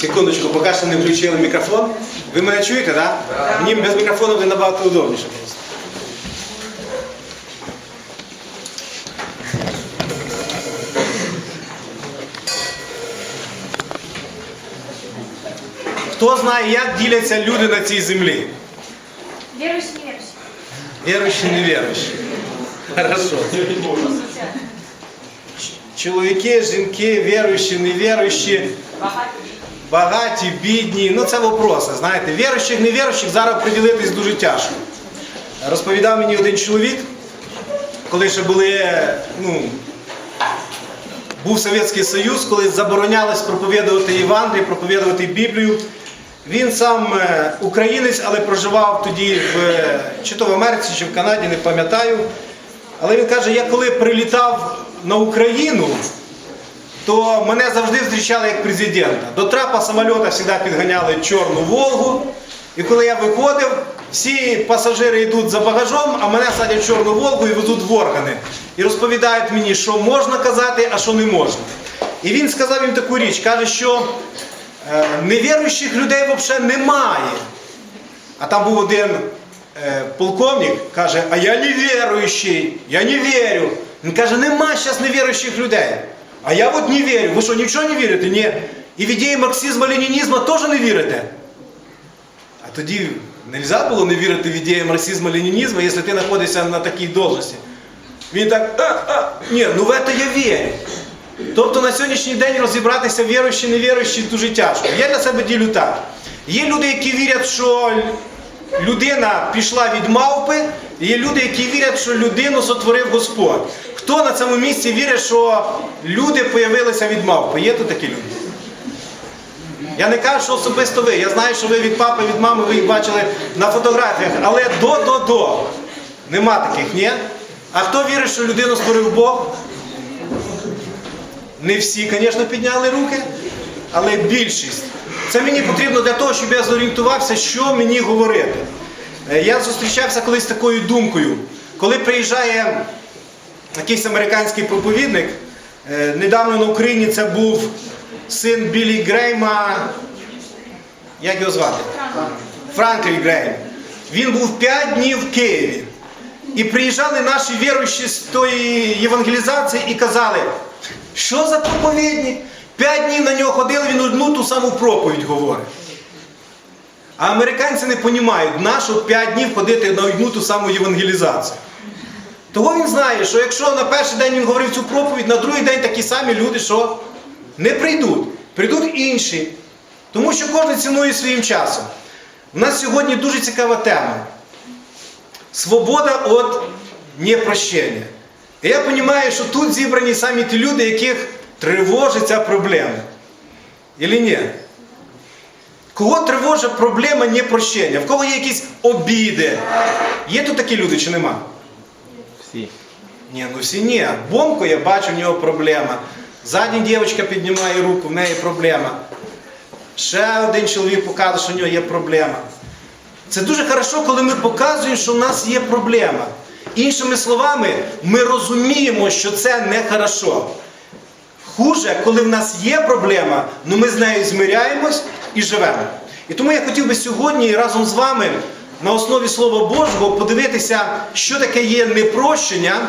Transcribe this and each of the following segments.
Секундочку, поки що не включили мікрофон. Ви мене чуєте, так? Да? Мені без мікрофону буде набагато удобніше просто. Хто знає, як діляться люди на цій землі? Верующий, неверующий. Віруючі, невіруючі. Хорошо. Чоловіки, жінки, віруючі, невіруючі, багаті, бідні. Ну це вопроси, знаєте. Віруючих, невіруючих зараз приділитись дуже тяжко. Розповідав мені один чоловік, коли ще були, ну, був Совєтський Союз, коли заборонялось проповідувати Євангеліє, проповідувати Біблію. Він сам е, українець, але проживав тоді в, е, чи то в Америці, чи в Канаді, не пам'ятаю. Але він каже, я коли прилітав на Україну, то мене завжди зустрічали як президента. До трапа самоліта завжди підганяли чорну Волгу. І коли я виходив, всі пасажири йдуть за багажом, а мене садять чорну Волгу і везуть в органи. І розповідають мені, що можна казати, а що не можна. І він сказав їм таку річ, каже, що е, невіруючих людей взагалі немає. А там був один е, полковник, каже, а я не віруючий, я не вірю. Він каже, нема зараз невіруючих людей. А я от не вірю. Ви що, нічого не вірите? Ні. І в ідеї марксизму, ленінізму теж не вірите. А тоді не можна було не вірити в ідеї марксизму, ленінізму, якщо ти знаходишся на такій должності. Він так, а, а, ні, ну в це я вірю. Тобто на сьогоднішній день розібратися віруючі, невіруючі дуже тяжко. Я для себе ділю так. Є люди, які вірять, що людина пішла від мавпи, і є люди, які вірять, що людину сотворив Господь. Хто на цьому місці вірить, що люди появилися від мавпи? Є тут такі люди? Я не кажу, що особисто ви. Я знаю, що ви від папи, від мами, ви їх бачили на фотографіях, але до-до-до. Нема таких, ні? А хто вірить, що людину створив Бог? Не всі, звісно, підняли руки, але більшість. Це мені потрібно для того, щоб я зорієнтувався, що мені говорити. Е, Я зустрічався колись з такою думкою. Коли приїжджає якийсь американський проповідник, е, недавно на Україні це був син Білі Грейма, як його звати? Франклі Грейм. Він був 5 днів в Києві. І приїжджали наші віруючі з тої євангелізації і казали, що за проповідник? П'ять днів на нього ходили, він одну ту саму проповідь говорить. А американці не розуміють, нащо 5 днів ходити на одну ту саму євангелізацію. Того він знає, що якщо на перший день він говорив цю проповідь, на другий день такі самі люди, що не прийдуть. Прийдуть інші. Тому що кожен цінує своїм часом. У нас сьогодні дуже цікава тема. Свобода від непрощення. І я розумію, що тут зібрані самі ті люди, яких тривожить ця проблема. Ілі ні? Кого тривожить проблема непрощення? В кого є якісь обіди? Є тут такі люди чи нема? Всі. Ні, ну всі ні. Бомко, я бачу, в нього проблема. Задня дівчинка піднімає руку, в неї проблема. Ще один чоловік показує, що в нього є проблема. Це дуже хорошо, коли ми показуємо, що в нас є проблема. Іншими словами, ми розуміємо, що це не хорошо. Хуже, коли в нас є проблема, але ми з нею змиряємось і живемо. І тому я хотів би сьогодні разом з вами на основі Слова Божого подивитися, що таке є непрощення,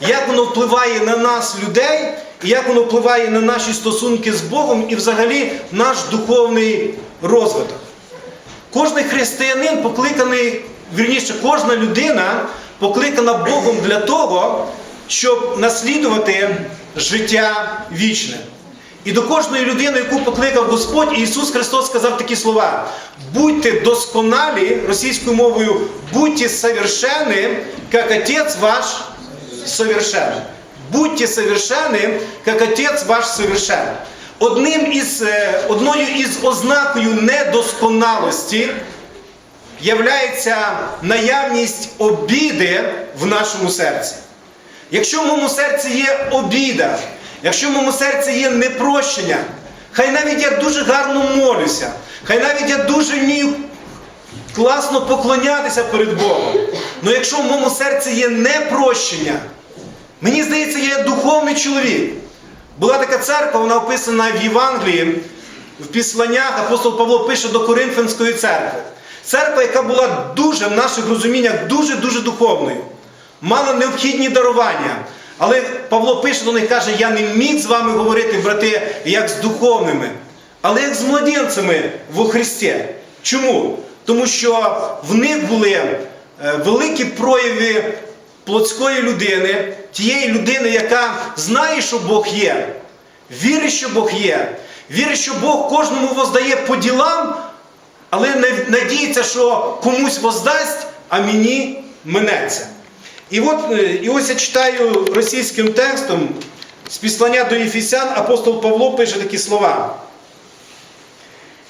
як воно впливає на нас, людей, і як воно впливає на наші стосунки з Богом і взагалі наш духовний розвиток. Кожний християнин покликаний, вірніше, кожна людина покликана Богом для того, щоб наслідувати життя вічне. І до кожної людини, яку покликав Господь, Ісус Христос сказав такі слова: будьте досконалі, російською мовою, будьте совершенны, як Отець ваш совершенний. Будьте совершенны, як Отець ваш совершенний. Одним із, е, одною із ознакою недосконалості являється наявність обіди в нашому серці. Якщо в моєму серці є обіда, якщо в моєму серці є непрощення, хай навіть я дуже гарно молюся, хай навіть я дуже вмію класно поклонятися перед Богом. Але якщо в моєму серці є непрощення, мені здається, я духовний чоловік. Була така церква, вона описана в Євангелії, в післаннях апостол Павло пише до Коринфянської церкви. Церква, яка була дуже в наших розуміннях дуже-дуже духовною, мала необхідні дарування. Але Павло пише до них каже, я не міг з вами говорити, брати, як з духовними, але як з младенцями во Христі. Чому? Тому що в них були е, великі прояви плотської людини, тієї людини, яка знає, що Бог є, вірить, що Бог є, вірить, що Бог кожному воздає по ділам, але надіється, що комусь воздасть, а мені минеться. І от, е, і ось я читаю російським текстом з післання до Єфісян, апостол Павло пише такі слова.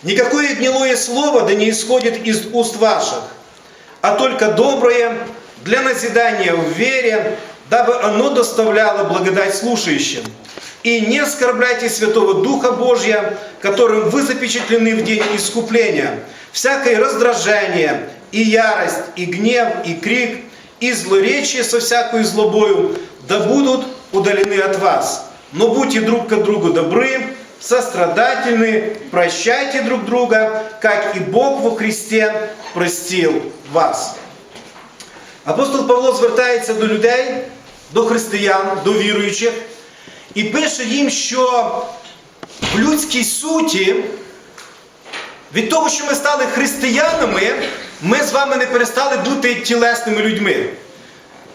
Никакое гнилое слово да не исходит из уст ваших, а только доброе для назидания в вере, дабы оно доставляло благодать слушающим. И не оскорбляйте Святого Духа Божья, которым вы запечатлены в день искупления. Всякое раздражение, и ярость, и гнев, и крик, и злоречие со всякой злобою, да будут удалены от вас. Но будьте друг к другу добры, сострадательны, прощайте друг друга, как и Бог во Христе простил вас. Апостол Павло звертається до людей, до християн, до віруючих, і пише їм, що в людській суті, від того, що ми стали християнами, ми з вами не перестали бути тілесними людьми.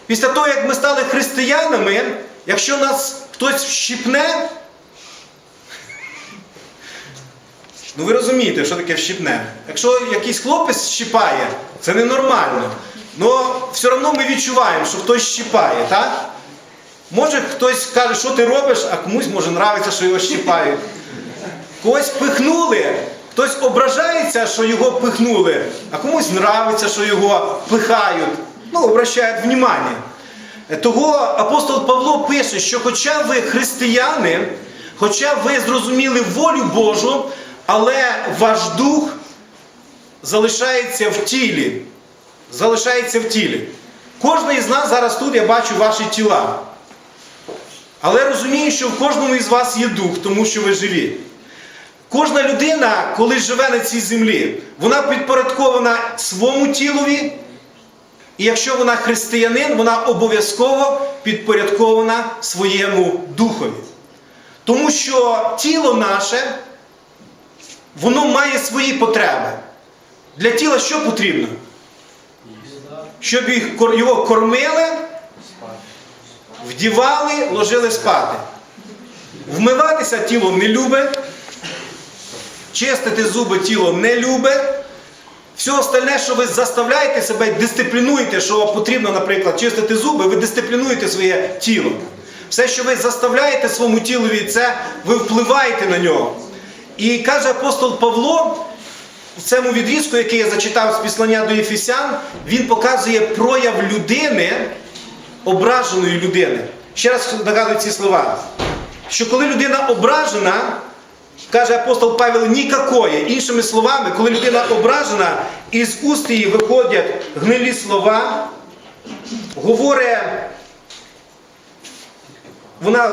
Після того, як ми стали християнами, якщо нас хтось вщипне, Ну ви розумієте, що таке вщипне. Якщо якийсь хлопець щипає, це ненормально. Але все одно ми відчуваємо, що хтось щипає, так? Може хтось каже, що ти робиш, а комусь може нравиться, що його щипають. Когось пихнули, хтось ображається, що його пихнули, а комусь нравиться, що його пихають. Ну, обращають внимання. Того апостол Павло пише, що хоча ви християни, хоча ви зрозуміли волю Божу, але ваш дух залишається в тілі. Залишається в тілі. Кожен із нас зараз тут я бачу ваші тіла. Але розумію, що в кожному із вас є дух, тому що ви живі. Кожна людина, коли живе на цій землі, вона підпорядкована своєму тілові. І якщо вона християнин, вона обов'язково підпорядкована своєму духові. Тому що тіло наше, воно має свої потреби. Для тіла що потрібно? Щоб його кормили, вдівали, ложили спати. Вмиватися тіло не любить, чистити зуби тіло не любить. Все остальне, що ви заставляєте себе, дисциплінуєте, що потрібно, наприклад, чистити зуби, ви дисциплінуєте своє тіло. Все, що ви заставляєте своєму тілові, це ви впливаєте на нього. І каже апостол Павло в цьому відрізку, який я зачитав з післання до Єфісян, він показує прояв людини, ображеної людини. Ще раз нагадую ці слова. Що коли людина ображена, каже апостол Павел, нікакої. Іншими словами, коли людина ображена, із уст її виходять гнилі слова, говорить, вона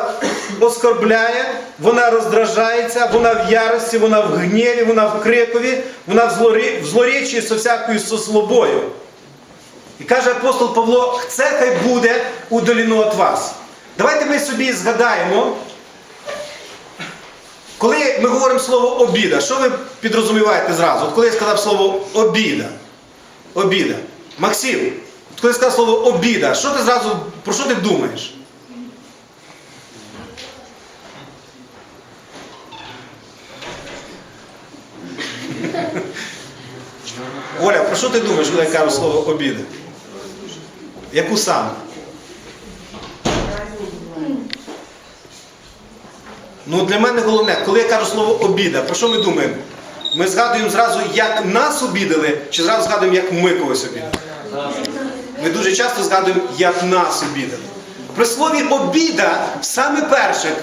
оскорбляє, вона роздражається, вона в ярості, вона в гніві, вона в крикові, вона в злоречі со всякою сослобою. І каже апостол Павло, це хай буде удалено від вас. Давайте ми собі згадаємо, ми говоримо слово обіда, що ви підрозуміваєте зразу? От коли я сказав слово обіда, обіда. Максим, от коли я сказав слово обіда, що ти зразу, про що ти думаєш? Оля, про що ти думаєш, коли я кажу слово обіда? Яку саме? Ну для мене головне, коли я кажу слово обіда, про що ми думаємо? Ми згадуємо зразу, як нас обідали, чи зразу згадуємо, як ми когось обідали? Ми дуже часто згадуємо, як нас обідали. При слові обіда, саме перше,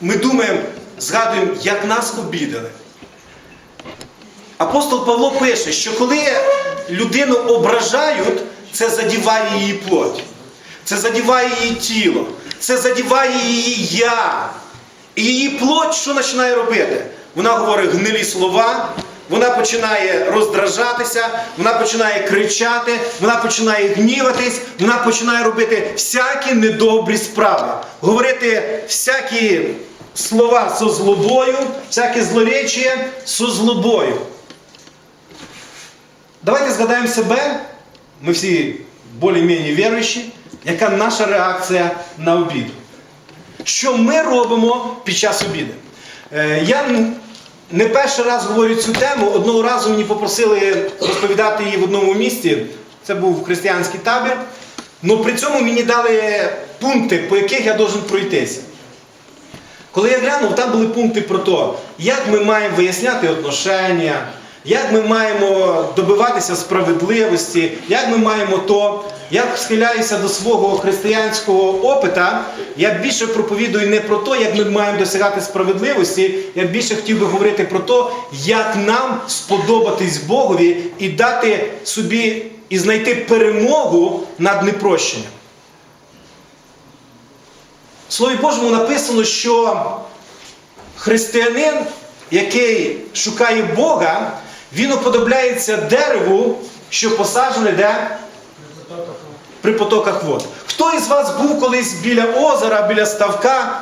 ми думаємо, згадуємо, як нас обідали. Апостол Павло пише, що коли людину ображають, це задіває її плоть, це задіває її тіло, це задіває її я. І її плоть що починає робити? вона говорить гнилі слова, вона починає роздражатися, вона починає кричати, вона починає гніватись, вона починає робити всякі недобрі справи, говорити всякі слова зо злобою, всяке злоречіє зо злобою. Давайте згадаємо себе, ми всі більш-менш віруючі, яка наша реакція на обіду. Що ми робимо під час обіду? Е, Я не перший раз говорю цю тему. Одного разу мені попросили розповідати її в одному місті. Це був християнський табір. але при цьому мені дали пункти, по яких я должен пройтися. Коли я глянув, там були пункти про те, як ми маємо виясняти отношення, як ми маємо добиватися справедливості, як ми маємо то, як схиляюся до свого християнського опита, я більше проповідую не про те, як ми маємо досягати справедливості, я більше хотів би говорити про те, як нам сподобатись Богові і дати собі і знайти перемогу над непрощенням. В Слові Божому написано, що християнин, який шукає Бога, він уподобляється дереву, що посаджене де? При потоках вод. Хто із вас був колись біля озера, біля ставка?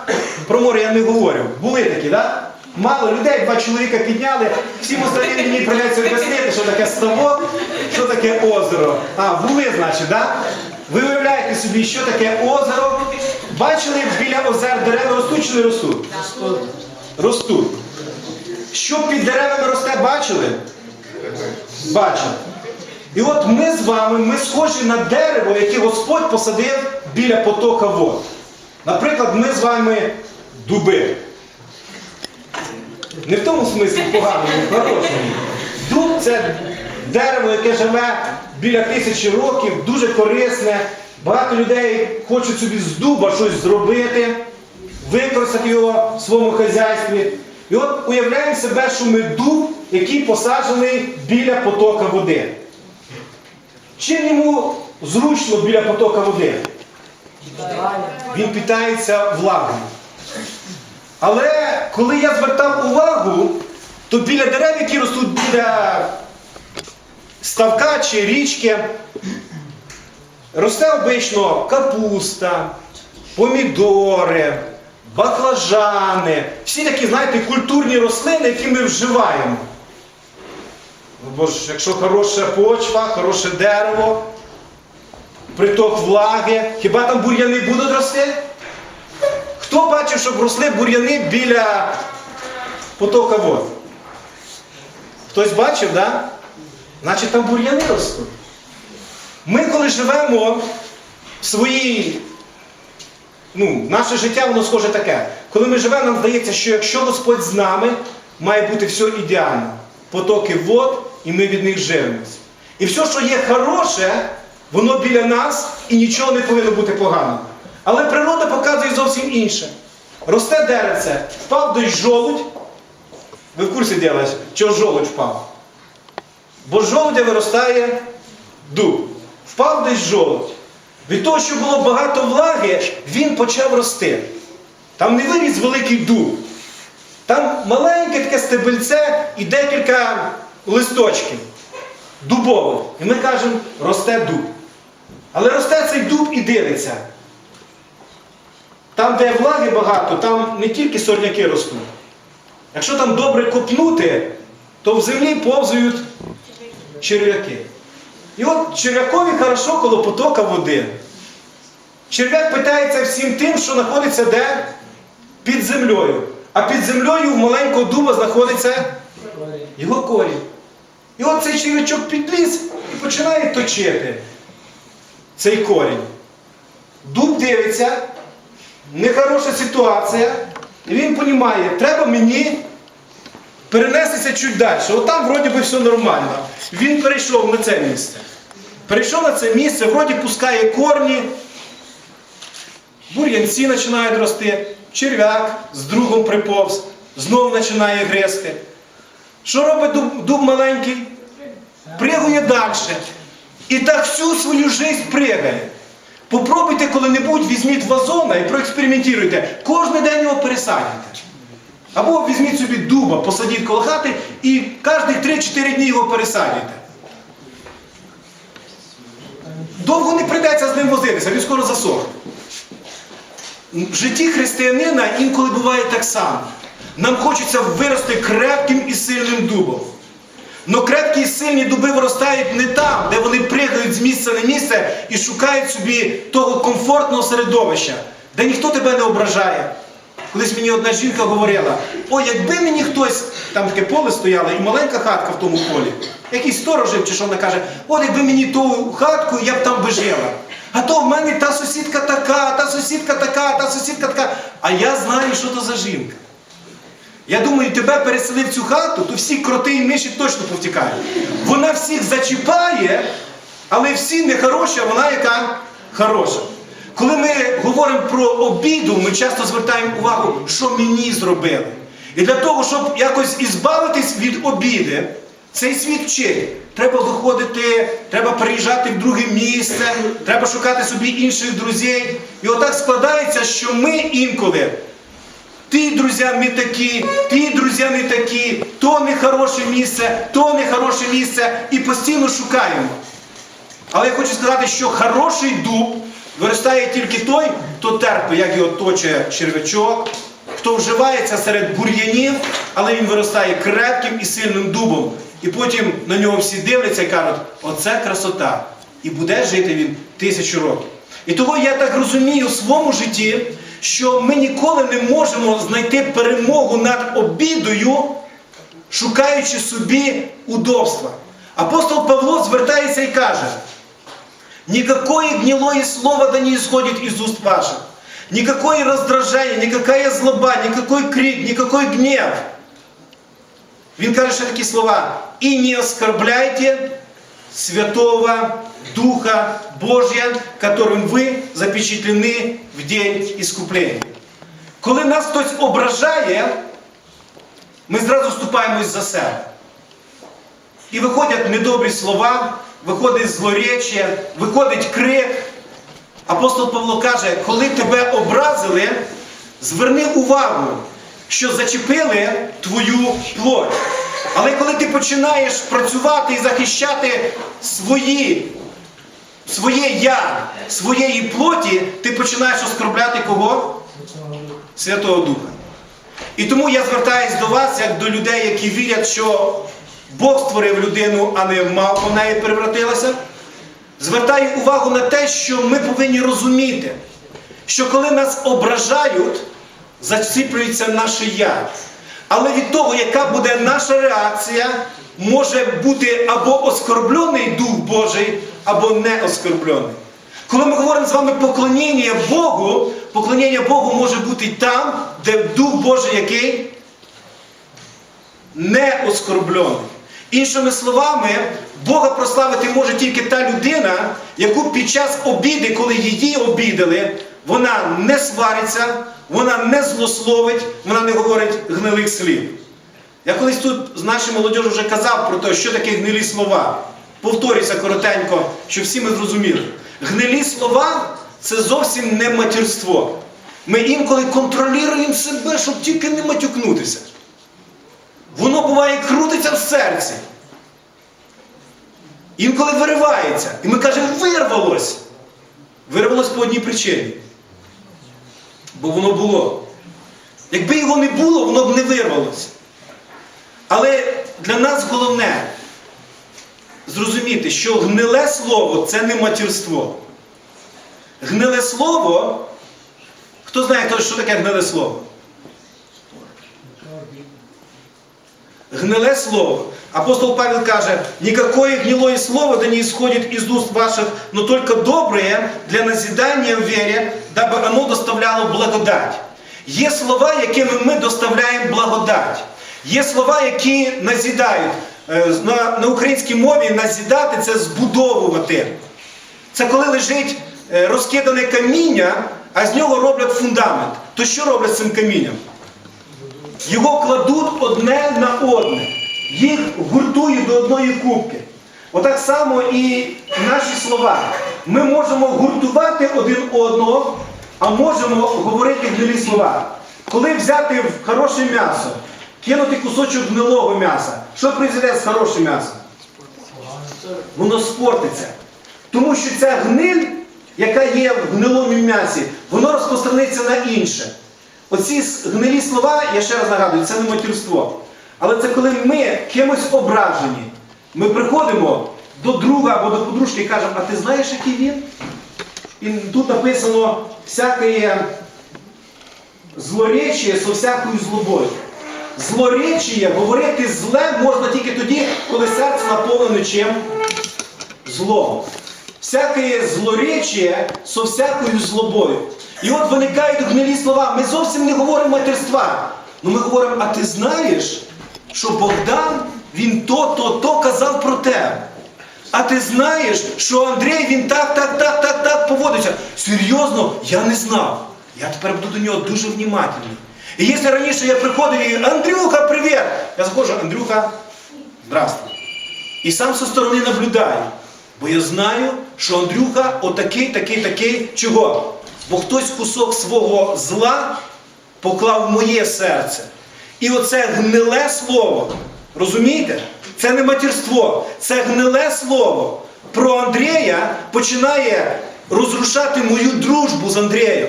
Про море я не говорю. Були такі, так? Да? Мало людей, два чоловіка підняли, всім остальним мені придеться об'яснити, що таке ставок, що таке озеро. А, були, значить, так? Да? Ви уявляєте собі, що таке озеро? Бачили біля озер дерева ростуть чи не ростуть? Ростуть. Що під деревами росте, бачили? Бачили. І от ми з вами, ми схожі на дерево, яке Господь посадив біля потока вод. Наприклад, ми з вами дуби. Не в тому смислі поганому, в хорошому. Дуб це дерево, яке живе біля тисячі років, дуже корисне. Багато людей хочуть собі з дуба щось зробити, використати його в своєму хазяйстві. І от уявляємо себе, що ми дуб, який посаджений біля потока води. Чим йому зручно біля потока води? Він питається влагою. Але коли я звертав увагу, то біля дерев, які ростуть біля ставка чи річки, росте обично капуста, помідори, баклажани, всі такі, знаєте, культурні рослини, які ми вживаємо. Бо ж, якщо хороша почва, хороше дерево, приток влаги, хіба там бур'яни будуть рости? Хто бачив, щоб росли бур'яни біля потока вод? Хтось бачив, так? Да? Значить там бур'яни ростуть. Ми, коли живемо в своїй, ну, наше життя, воно схоже таке. Коли ми живемо, нам здається, що якщо Господь з нами, має бути все ідеально. Потоки вод, і ми від них живемось. І все, що є хороше, воно біля нас і нічого не повинно бути поганого. Але природа показує зовсім інше. Росте деревце, впав дощ жолудь. Ви в курсі діла, чого жолудь впав? Бо з жолудя виростає дуб. Впав десь жолудь. Від того, що було багато влаги, він почав рости. Там не виріс великий дуб. Там маленьке таке стебельце і декілька листочків. Дубових. І ми кажемо, росте дуб. Але росте цей дуб і дивиться. Там, де влаги багато, там не тільки сорняки ростуть. Якщо там добре копнути, то в землі повзають черв'яки. І от черв'якові хорошо коло потока води. Черв'як питається всім тим, що знаходиться де? Під землею. А під землею в маленького дуба знаходиться його корінь. І от цей черв'ячок підліз і починає точити цей корінь. Дуб дивиться, нехороша ситуація, і він розуміє, треба мені перенестися чуть далі. От там вроді би все нормально. Він перейшов на це місце. Перейшов на це місце, вроді пускає корні, бур'янці починають рости, черв'як з другом приповз, знов починає гризти. Що робить дуб, дуб маленький? Пригує далі. І так всю свою життя пригає. Попробуйте коли-небудь, візьміть вазона і проекспериментуйте. Кожен день його пересадите. Або візьміть собі дуба, посадіть коло хати і кожних 3-4 дні його пересадюйте. Довго не прийдеться з ним возитися, він скоро засохне. В житті християнина інколи буває так само. Нам хочеться вирости крепким і сильним дубом. Но крепкі і сильні дуби виростають не там, де вони пригають з місця на місце і шукають собі того комфортного середовища, де ніхто тебе не ображає. Колись мені одна жінка говорила: о, якби мені хтось, там таке поле стояло і маленька хатка в тому полі, якийсь сторож жив чи що вона каже, от якби мені ту хатку, я б там би жила. А то в мене та сусідка така, та сусідка така, та сусідка така. А я знаю, що то за жінка. Я думаю, тебе переселив цю хату, то всі кроти і миші точно повтікають. Вона всіх зачіпає, але всі не хороші, а вона яка хороша. Коли ми говоримо про обіду, ми часто звертаємо увагу, що мені зробили. І для того, щоб якось ізбавитись від обіди, цей світ вчить. Треба виходити, треба переїжджати в друге місце, треба шукати собі інших друзів. І отак складається, що ми інколи Ті друзі не такі, ті друзі не такі, то не хороше місце, то не хороше місце і постійно шукаємо. Але я хочу сказати, що хороший дуб виростає тільки той, хто терпить, як його точе червячок, хто вживається серед бур'янів, але він виростає крепким і сильним дубом. І потім на нього всі дивляться і кажуть, оце красота. І буде жити він тисячу років. І того я так розумію в своєму житті, що ми ніколи не можемо знайти перемогу над обідою, шукаючи собі удобства. Апостол Павло звертається і каже: никакое гнилое слово да не исходит из уст ваших, никакое раздражение, никакая злоба, никакой крик, никакой гнев. Він каже ще такі слова: і не оскорбляйте Святого Духа Божия, которым ви запечатлені в день іскуплення. Коли нас хтось ображає, ми зразу вступаємось за себе. І виходять недобрі слова, виходить злоречення, виходить крик. Апостол Павло каже, коли тебе образили, зверни увагу, що зачепили твою плоть. Але коли ти починаєш працювати і захищати свої, своє я, своєї плоті, ти починаєш оскорбляти кого? Святого Духа. І тому я звертаюсь до вас, як до людей, які вірять, що Бог створив людину, а не мавпа в неї перевратилася. Звертаю увагу на те, що ми повинні розуміти, що коли нас ображають, зачіплюється наше я. Але від того, яка буде наша реакція, може бути або оскорблений Дух Божий, або не оскорблений. Коли ми говоримо з вами поклоніння Богу, поклоніння Богу може бути там, де Дух Божий який не оскорблений. Іншими словами, Бога прославити може тільки та людина, яку під час обіди, коли її обідали, вона не свариться, вона не злословить, вона не говорить гнилих слів. Я колись тут з нашою молодежю вже казав про те, що таке гнилі слова. Повторюся коротенько, щоб всі ми зрозуміли. Гнилі слова це зовсім не матірство. Ми інколи контролюємо себе, щоб тільки не матюкнутися. Воно буває крутиться в серці. Інколи виривається. І ми кажемо, вирвалось. Вирвалось по одній причині. Бо воно було. Якби його не було, воно б не вирвалося. Але для нас головне зрозуміти, що гниле слово це не матірство. Гниле слово, хто знає, що таке гниле слово? Гниле слово. Апостол Павел каже, никакое гнилое слово да не исходит из уст ваших, но только доброе для назидания в вере, дабы оно доставляло благодать. Є слова, якими ми доставляємо благодать. Є слова, які назідають. Е, На, на українській мові назідати це збудовувати. Це коли лежить е, розкидане каміння, а з нього роблять фундамент. То що роблять з цим камінням? Його кладуть одне на одне, їх гуртують до одної кубки. Отак само і наші слова. Ми можемо гуртувати один одного, а можемо говорити гнилі слова. Коли взяти хороше м'ясо, кинути кусочок гнилого м'яса, що произойде з хорошим м'ясом? Воно спортиться. Тому що ця гниль, яка є в гнилому м'ясі, воно розпространиться на інше. Оці гнилі слова, я ще раз нагадую, це не матірство. Але це коли ми кимось ображені. Ми приходимо до друга або до подружки і кажемо, а ти знаєш, який він? І тут написано всяке злоречіє со всякою злобою. Злоречіє, говорити зле можна тільки тоді, коли серце наповнене чим? Злом. Всяке злоречіє со всякою злобою. І от виникають гнилі слова. Ми зовсім не говоримо матерства. Ну ми говоримо, а ти знаєш, що Богдан, він то, то, то казав про тебе. А ти знаєш, що Андрій він так, так, так, так, так поводиться. Серйозно, я не знав. Я тепер буду до нього дуже внімательний. І якщо раніше я приходив і Андрюха, привіт! Я заходжу, Андрюха, здравствуй. І сам зі сторони наблюдаю. Бо я знаю, що Андрюха отакий, такий, такий. Чого? Бо хтось кусок свого зла поклав в моє серце. І оце гниле слово, розумієте? Це не матірство, це гниле слово про Андрія починає розрушати мою дружбу з Андрієм.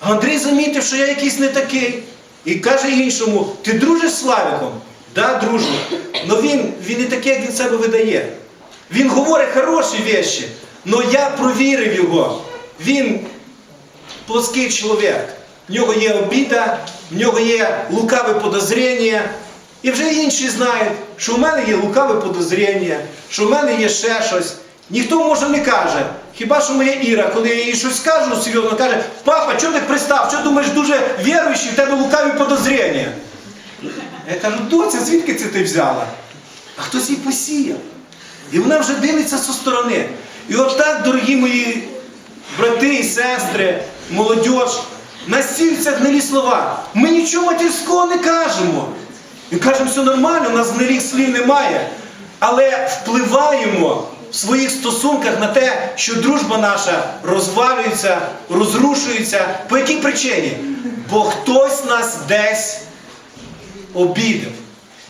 Андрій замітив, що я якийсь не такий. І каже іншому: ти дружиш з Славіком? Да, дружу. Але він, він не такий, як він себе видає. Він говорить хороші вещі, але я провірив його. Він плоский чоловік. В нього є обіда, в нього є лукаве подозріння. І вже інші знають, що в мене є лукаве подозріння, що в мене є ще щось. Ніхто може не каже. Хіба що моя Іра, коли я їй щось скажу серйозно, каже, папа, чого ти пристав? Що думаєш дуже віруючий, в тебе лукаві подозріння? Я кажу, доця, звідки це ти взяла? А хтось її посіяв. І вона вже дивиться зі сторони. І отак, дорогі мої брати і сестри, молодь, настільця гнилі слова. Ми нічого матерського не кажемо. Ми кажемо, все нормально, у нас гнилих слів немає. Але впливаємо в своїх стосунках на те, що дружба наша розвалюється, розрушується. По якій причині? Бо хтось нас десь обідав.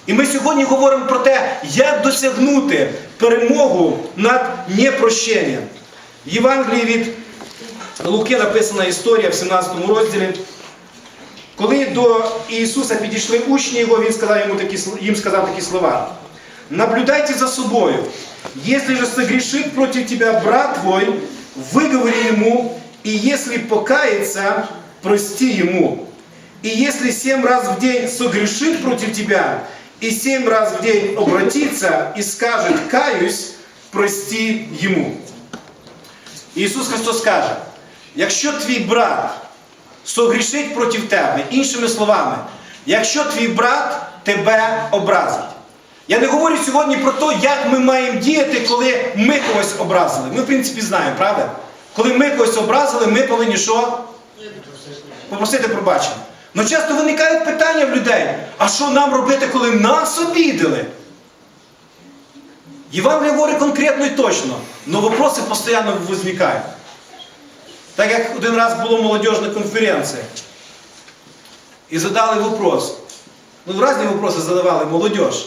І ми сьогодні говоримо про те, як досягнути перемогу над непрощенням. В Євангелії від Луки написана історія в 17 розділі. Коли до Ісуса підійшли учні його, він сказав йому такі, їм сказав такі слова. Наблюдайте за собою. Если же согрешит против тебя брат твой, выговори ему, и если покается, прости ему. И если семь раз в день согрешит против тебя, и семь раз в день обратится и скажет «каюсь», прости ему. Ісус Христос каже, якщо твій брат согрішить проти тебе, іншими словами, якщо твій брат тебе образить. Я не говорю сьогодні про те, як ми маємо діяти, коли ми когось образили. Ми, в принципі, знаємо, правда? Коли ми когось образили, ми повинні що? Попросити пробачення. Ну часто виникають питання в людей, а що нам робити, коли нас обідали? Євангеліє говорить конкретно і точно, але вопроси постійно возникають. Так як один раз була молодіжна конференція. І задали вопрос. Ну, різні вопроси задавали молодіж.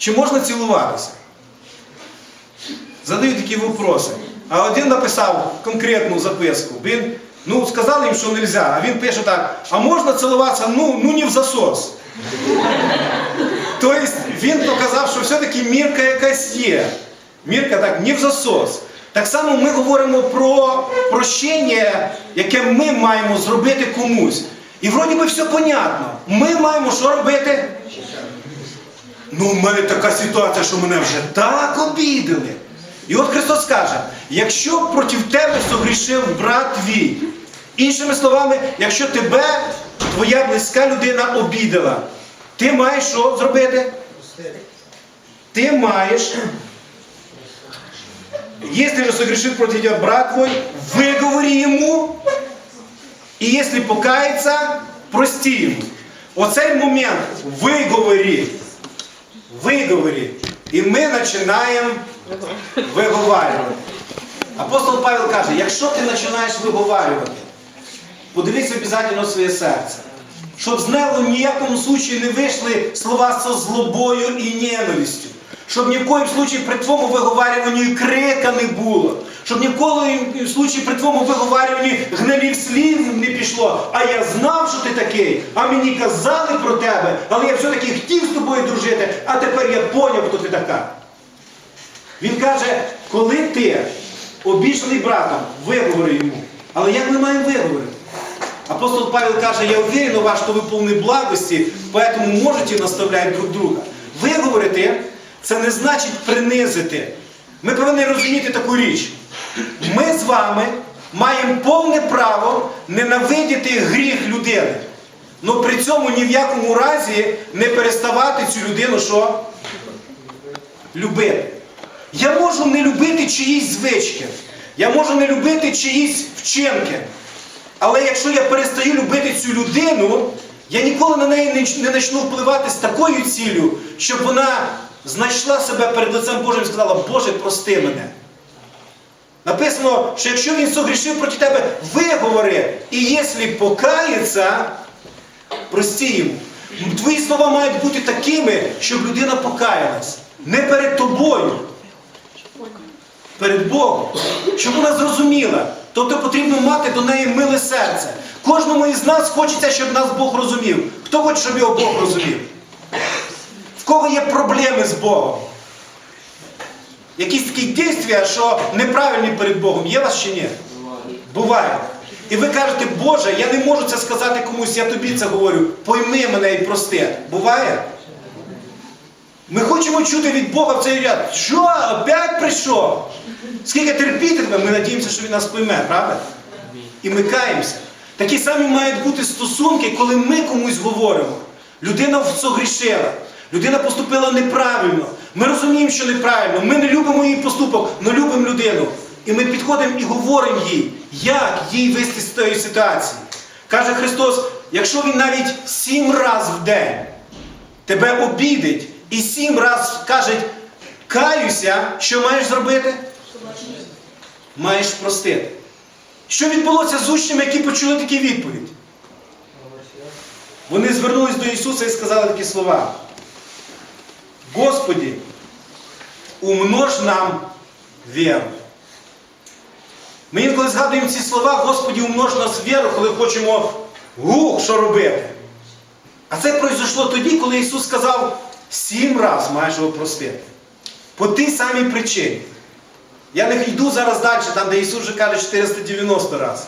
Чи можна цілуватися? Задають такі вопроси. А один написав конкретну записку. Він, ну, сказали їм, що не можна, а він пише так, а можна цілуватися, ну, ну не в засос. Тобто він показав, що все-таки мірка якась є. Мірка так, не в засос. Так само ми говоримо про прощення, яке ми маємо зробити комусь. І вроді би все понятно. Ми маємо що робити? Ну, в мене така ситуація, що мене вже так обідали. І от Христос каже: якщо проти тебе согрішив брат твій, іншими словами, якщо тебе твоя близька людина обідала, ти маєш що зробити? Ти маєш, если же согрешит против тебя брат твой, выговори ему, и если покается, прости ему. Оцей момент виговорі, виговорі. І ми починаємо виговарювати. Апостол Павел каже, якщо ти починаєш виговарювати, подивись обов'язково своє серце. Щоб з нього в ніякому случаю не вийшли слова со злобою і ненавистю. Щоб ні в коїм случаї при твоєму виговарюванні і крика не було. Щоб ні в коїм случаї при твоєму виговарюванні гнилів слів не пішло. А я знав, що ти такий, а мені казали про тебе, але я все-таки хотів з тобою дружити, а тепер я поняв, хто ти така. Він каже, коли ти обіжений братом, виговори йому. Але як ми маємо виговорити? Апостол Павел каже, я уверен у вас, что вы полны благости, поэтому можете наставляти друг друга. Виговорити це не значить принизити. Ми повинні розуміти таку річ. Ми з вами маємо повне право ненавидіти гріх людини. але при цьому ні в якому разі не переставати цю людину що? Любити. Я можу не любити чиїсь звички. Я можу не любити чиїсь вчинки. Але якщо я перестаю любити цю людину, я ніколи на неї не, не почну впливати з такою ціллю, щоб вона знайшла себе перед лицем Божим і сказала, Боже, прости мене. Написано, що якщо він согрішив проти тебе, виговори, і якщо покається, прости йому. Твої слова мають бути такими, щоб людина покаялась. Не перед тобою, перед Богом, щоб вона зрозуміла. Тобто потрібно мати до неї миле серце. Кожному із нас хочеться, щоб нас Бог розумів. Хто хоче, щоб його Бог розумів? Кого є проблеми з Богом? Якісь такі дійства, що неправильні перед Богом, є вас чи ні? Буває. І ви кажете, Боже, я не можу це сказати комусь, я тобі це говорю. Пойми мене і прости. Буває? Ми хочемо чути від Бога в цей ряд. Що? Опять прийшов? Скільки терпіти тебе, ми надіємося, що він нас пойме, правда? І ми каємося. Такі самі мають бути стосунки, коли ми комусь говоримо. Людина согрішила, людина поступила неправильно. Ми розуміємо, що неправильно. Ми не любимо її поступок, але любимо людину. І ми підходимо і говоримо їй, як їй вийти з тієї ситуації. Каже Христос, якщо він навіть сім разів в день тебе обідить і сім разів каже, каюся, що маєш зробити? Маєш простити. Що відбулося з учнями, які почули такі відповідь? Вони звернулись до Ісуса і сказали такі слова. Господі, умнож нам віру. Ми інколи згадуємо ці слова, Господі, умнож нас віру, коли хочемо гух, що робити. А це пройшло тоді, коли Ісус сказав, сім раз маєш його простити. По тій самій причині. Я не йду зараз далі, там, де Ісус вже каже 490 разів.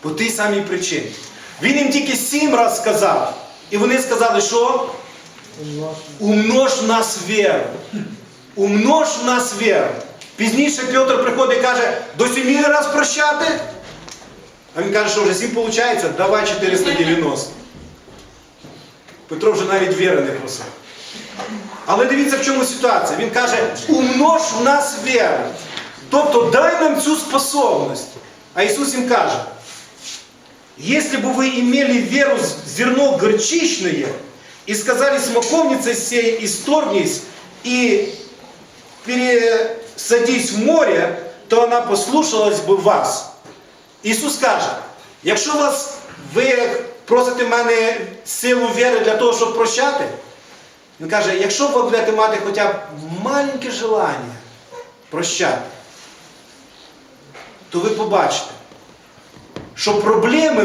По тій самій причині. Він їм тільки сім разів сказав. І вони сказали, що? Умнож нас віру. Умнож нас віру. Пізніше Петр приходить і каже, до сімі раз прощати. А він каже, що вже сім виходить, давай 490. Петро вже навіть віри не просив. Але дивіться, в чому ситуація. Він каже, умнож в нас віру. Тобто дай нам цю способність. А Ісус їм каже, если бы вы имели веру в зерно горчичное и сказали смоковнице сей, исторгнись и пересадись в море, то она послушалась бы вас. Ісус каже, якщо вас, ви просите в мене силу віри для того, щоб прощати, він каже, якщо ви будете мати хоча б маленьке желання прощати, то ви побачите, що проблеми